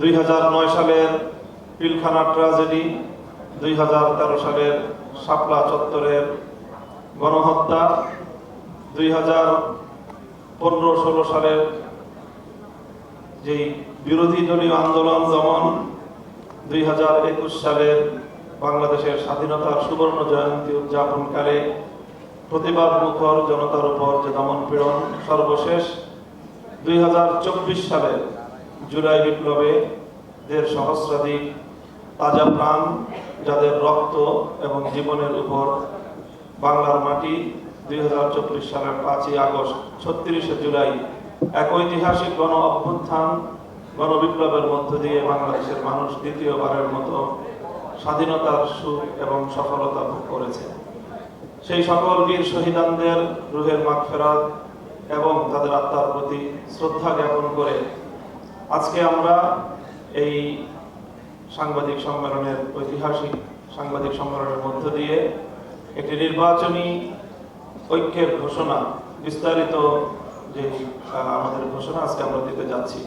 দুই হাজার নয় সালের পিলখানা ট্রাজেডি, দুই হাজার তেরো সালের শাপলা চত্বরের গণহত্যা, দুই হাজার পনেরো ষোলো সালের যেই বিরোধী দলীয় আন্দোলন যেমন দুই হাজার একুশ সালের বাংলাদেশের স্বাধীনতার সুবর্ণ জয়ন্তী উদযাপনকালে প্রতিবাদ মুখর জনতার উপর যে দমন পীড়ন সর্বশেষ, দুই হাজার চব্বিশ সালের জুলাই বিপ্লবে দেড় সহস্রাধিক তাজা প্রাণ, যাদের রক্ত এবং জীবনের উপর বাংলার মাটি দুই হাজার চব্বিশ সালের পাঁচই আগস্ট, ছত্রিশে জুলাই এক ঐতিহাসিক গণ অভ্যুত্থান গণবিপ্লবের মধ্য দিয়ে বাংলাদেশের মানুষ দ্বিতীয়বারের মতো স্বাধীনতার সুখ এবং সফলতা ভোগ করেছে। সেই সকল বীর শহীদানদের রুহের মাগফেরাত এবং তাদের আত্মার প্রতি শ্রদ্ধা জ্ঞাপন করে আজকে আমরা এই সাংবাদিক সম্মেলনের ঐতিহাসিক সাংবাদিক সম্মেলনের মধ্য দিয়ে একটি নির্বাচনী ঐক্যের ঘোষণা, বিস্তারিত যে আমাদের ঘোষণা আজকে আমরা দিতে যাচ্ছি।